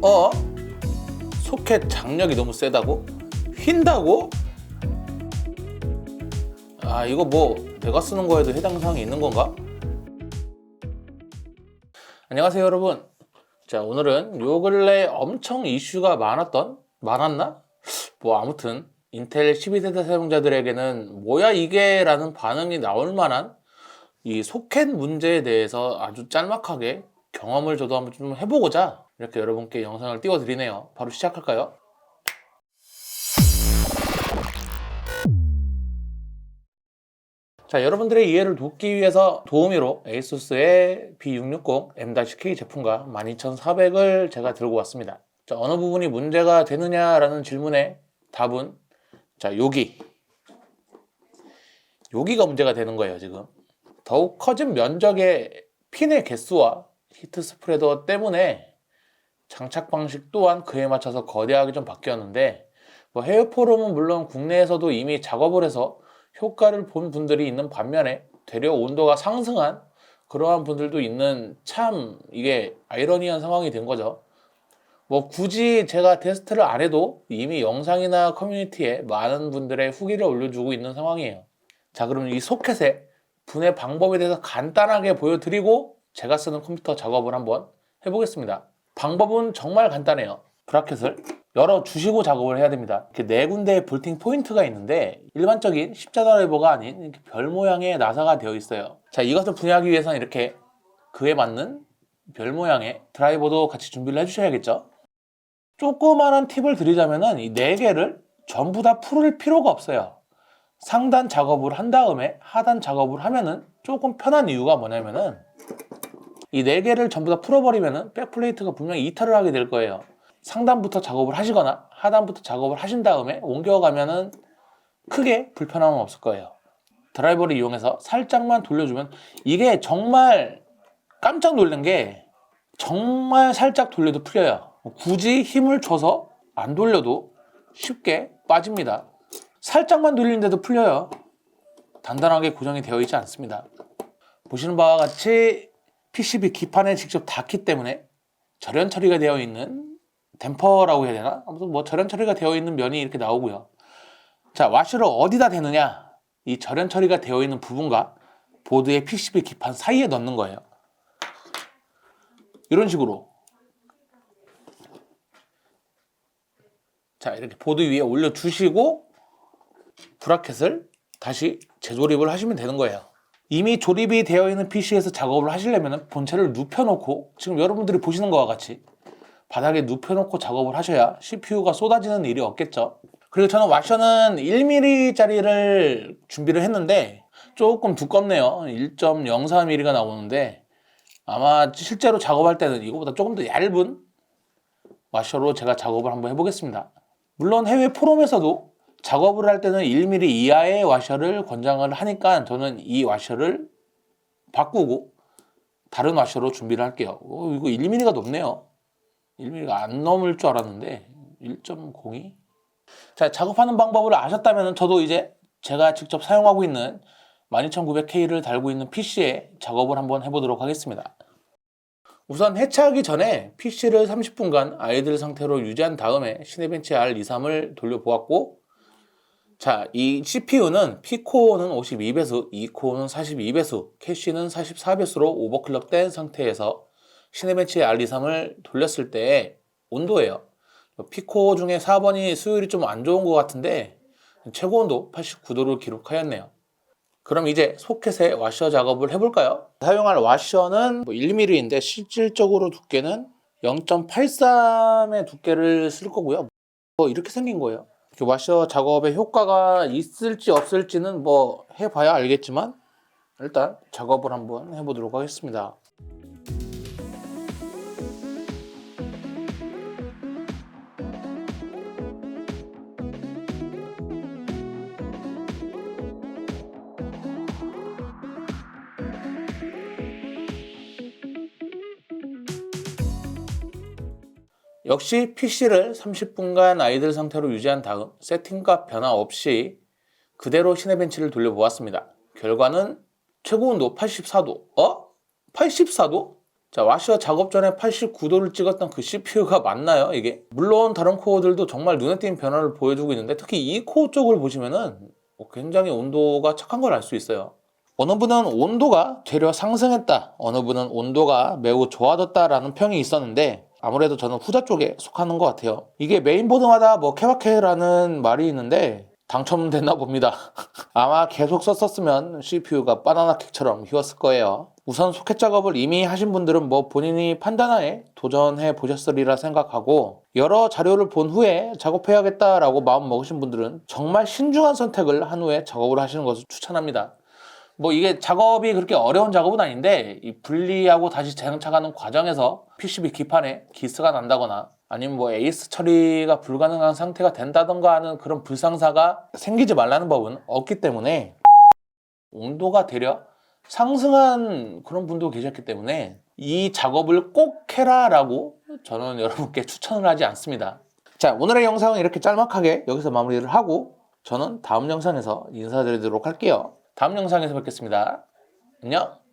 어? 소켓 장력이 너무 세다고? 휜다고? 아 이거 뭐 내가 쓰는 거에도 해당 사항이 있는 건가? 안녕하세요 여러분 자 오늘은 요 근래 엄청 이슈가 많았던 많았나? 뭐 아무튼 인텔 12세대 사용자들에게는 뭐야 이게 라는 반응이 나올 만한 이 소켓 문제에 대해서 아주 짤막하게 경험을 저도 한번 좀 해보고자 이렇게 여러분께 영상을 띄워드리네요. 바로 시작할까요? 자, 여러분들의 이해를 돕기 위해서 도우미로 ASUS의 B660 M-K 제품과 12400을 제가 들고 왔습니다. 자, 어느 부분이 문제가 되느냐라는 질문에 답은 자, 여기. 여기가 문제가 되는 거예요, 지금. 더욱 커진 면적의 핀의 개수와 히트 스프레더 때문에 장착 방식 또한 그에 맞춰서 거대하게 좀 바뀌었는데 뭐 해외 포럼은 물론 국내에서도 이미 작업을 해서 효과를 본 분들이 있는 반면에 되려 온도가 상승한 그러한 분들도 있는 참 이게 아이러니한 상황이 된 거죠. 뭐 굳이 제가 테스트를 안 해도 이미 영상이나 커뮤니티에 많은 분들의 후기를 올려주고 있는 상황이에요. 자, 그럼 이 소켓의 분해 방법에 대해서 간단하게 보여드리고 제가 쓰는 컴퓨터 작업을 한번 해보겠습니다. 방법은 정말 간단해요. 브라켓을 열어 주시고 작업을 해야 됩니다. 이렇게 네 군데의 볼팅 포인트가 있는데 일반적인 십자 드라이버가 아닌 이렇게 별 모양의 나사가 되어 있어요. 자, 이것을 분해하기 위해서는 이렇게 그에 맞는 별 모양의 드라이버도 같이 준비를 해주셔야겠죠. 조그마한 팁을 드리자면은 이 네 개를 전부 다 풀을 필요가 없어요. 상단 작업을 한 다음에 하단 작업을 하면은 조금 편한 이유가 뭐냐면은 이 네 개를 전부 다 풀어버리면은 백플레이트가 분명히 이탈을 하게 될 거예요. 상단부터 작업을 하시거나 하단부터 작업을 하신 다음에 옮겨가면은 크게 불편함은 없을 거예요. 드라이버를 이용해서 살짝만 돌려주면 이게 정말 깜짝 놀란 게 정말 살짝 돌려도 풀려요. 굳이 힘을 줘서 안 돌려도 쉽게 빠집니다. 살짝만 돌리는데도 풀려요. 단단하게 고정이 되어 있지 않습니다. 보시는 바와 같이 PCB 기판에 직접 닿기 때문에 절연 처리가 되어 있는 댐퍼라고 해야 되나? 아무튼 뭐 절연 처리가 되어 있는 면이 이렇게 나오고요. 자, 와셔를 어디다 대느냐? 이 절연 처리가 되어 있는 부분과 보드의 PCB 기판 사이에 넣는 거예요. 이런 식으로. 자, 이렇게 보드 위에 올려 주시고 브라켓을 다시 재조립을 하시면 되는 거예요. 이미 조립이 되어 있는 PC에서 작업을 하시려면 본체를 눕혀놓고 지금 여러분들이 보시는 것과 같이 바닥에 눕혀놓고 작업을 하셔야 CPU가 쏟아지는 일이 없겠죠. 그리고 저는 와셔는 1mm짜리를 준비를 했는데 조금 두껍네요. 1.04mm가 나오는데 아마 실제로 작업할 때는 이거보다 조금 더 얇은 와셔로 제가 작업을 한번 해보겠습니다. 물론 해외 포럼에서도 작업을 할 때는 1mm 이하의 와셔를 권장을 하니까 저는 이 와셔를 바꾸고 다른 와셔로 준비를 할게요. 어, 이거 1mm가 높네요. 1mm가 안 넘을 줄 알았는데 1.02? 자, 작업하는 방법을 아셨다면 저도 이제 제가 직접 사용하고 있는 12900K를 달고 있는 PC에 작업을 한번 해보도록 하겠습니다. 우선 해체하기 전에 PC를 30분간 아이들 상태로 유지한 다음에 시네벤치 R23을 돌려보았고 자, 이 CPU는 P코어는 52배수, E코어는 42배수, 캐시는 44배수로 오버클럭 된 상태에서 시네벤치 R23을 돌렸을 때 온도예요. P코어 중에 4번이 수율이 좀 안 좋은 것 같은데 최고 온도 89도를 기록하였네요. 그럼 이제 소켓에 와셔 작업을 해볼까요? 사용할 와셔는 뭐 1mm인데 실질적으로 두께는 0.83의 두께를 쓸 거고요. 뭐 이렇게 생긴 거예요. 와셔 작업에 효과가 있을지 없을지는 뭐 해봐야 알겠지만 일단 작업을 한번 해보도록 하겠습니다. 역시 PC를 30분간 아이들 상태로 유지한 다음 세팅값 변화 없이 그대로 시네벤치를 돌려보았습니다. 결과는 최고 온도 84도. 어? 84도? 자, 와셔 작업 전에 89도를 찍었던 그 CPU가 맞나요? 이게? 물론 다른 코어들도 정말 눈에 띄는 변화를 보여주고 있는데 특히 이 코어 쪽을 보시면은 뭐 굉장히 온도가 착한 걸 알 수 있어요. 어느 분은 온도가 되려 상승했다. 어느 분은 온도가 매우 좋아졌다라는 평이 있었는데 아무래도 저는 후자 쪽에 속하는 것 같아요. 이게 메인보드마다 뭐 케바케라는 말이 있는데 당첨됐나 봅니다. 아마 계속 썼었으면 CPU가 바나나 킥처럼 휘었을 거예요. 우선 소켓 작업을 이미 하신 분들은 뭐 본인이 판단하에 도전해 보셨으리라 생각하고 여러 자료를 본 후에 작업해야겠다라고 마음 먹으신 분들은 정말 신중한 선택을 한 후에 작업을 하시는 것을 추천합니다. 뭐 이게 작업이 그렇게 어려운 작업은 아닌데 이 분리하고 다시 재정착하는 과정에서 PCB 기판에 기스가 난다거나 아니면 뭐 에이스 처리가 불가능한 상태가 된다던가 하는 그런 불상사가 생기지 말라는 법은 없기 때문에 온도가 되려 상승한 그런 분도 계셨기 때문에 이 작업을 꼭 해라 라고 저는 여러분께 추천을 하지 않습니다. 자, 오늘의 영상은 이렇게 짤막하게 여기서 마무리를 하고 저는 다음 영상에서 인사드리도록 할게요. 다음 영상에서 뵙겠습니다. 안녕!